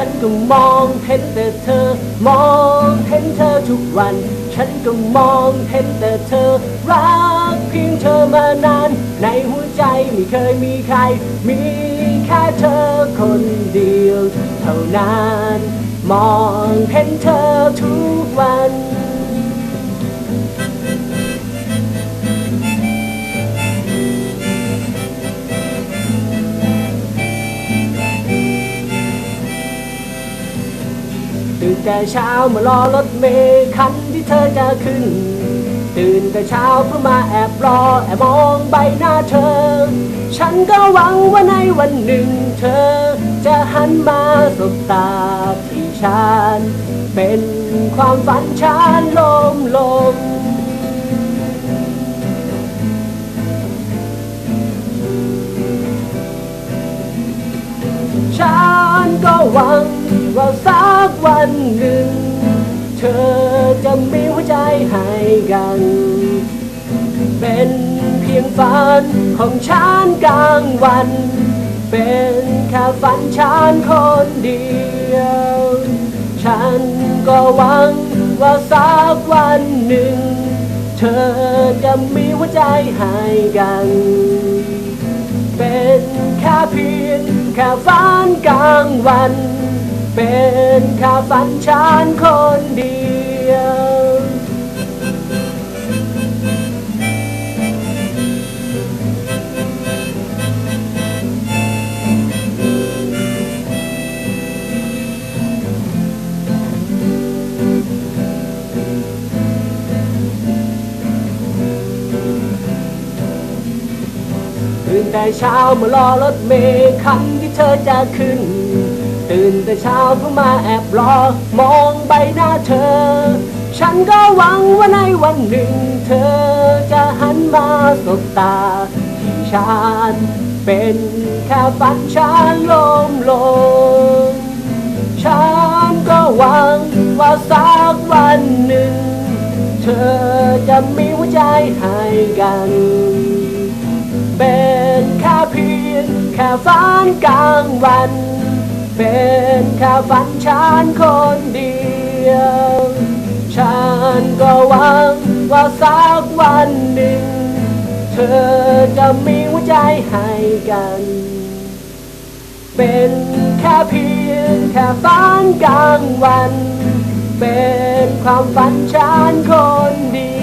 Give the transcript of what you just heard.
ฉันก็มองเห็นแต่เธอ มองเห็นเธอทุกวัน ฉันก็มองเห็นแต่เธอ รักเพียงเธอมานาน ในหัวใจไม่เคยมีใคร มีแค่เธอคนเดียว เท่านั้น มองเห็นเธอทุกวัน แต่เช้ามารอรถเมล์คันที่เธอจะขึ้น ตื่นแต่เช้าเพื่อมาแอบรอแอบมองใบหน้าเธอ ฉันก็หวังว่าในวันหนึ่งเธอ จะหันมาสบตาที่ฉัน เป็นความฝันฉันลมลมฉันก็หวังว่าสัก กวันหนึ่ง เธอจะมีหัวใจให้กัน เป็นเพียงฝันของฉันกลางวัน เป็นแค่ฝันฉันคนเดียว ฉันก็หวังว่าสักวันหนึ่ง เธอจะมีหัวใจให้กัน เป็นแค่เพียงแค่ฝันกลางวัน เป็นแค่ฝันฉันคนเดียวตื่นแต่เช้ามารอรถเมล์คันที่เธอจะขึ้น ตื่นแต่เช้าเพื่อมาแอบรอ มองใบหน้าเธอ ฉันก็หวังว่าในวันหนึ่ง เธอจะหันมาสบตาที่ฉันเป็นแค่ฝันฉันลมลมฉันก็หวังว่าสักวันหนึ่ง เธอจะมีหัวใจให้กัน เป็นแค่เพียงแค่ฝันกลางวัน เป็นแค่ฝันฉันคนเดียว ฉันก็หวังว่าสักวันหนึ่ง เธอจะมีหัวใจให้กัน เป็นแค่เพียงแค่ฝันกลางวัน เป็นความฝันฉันคนเดียว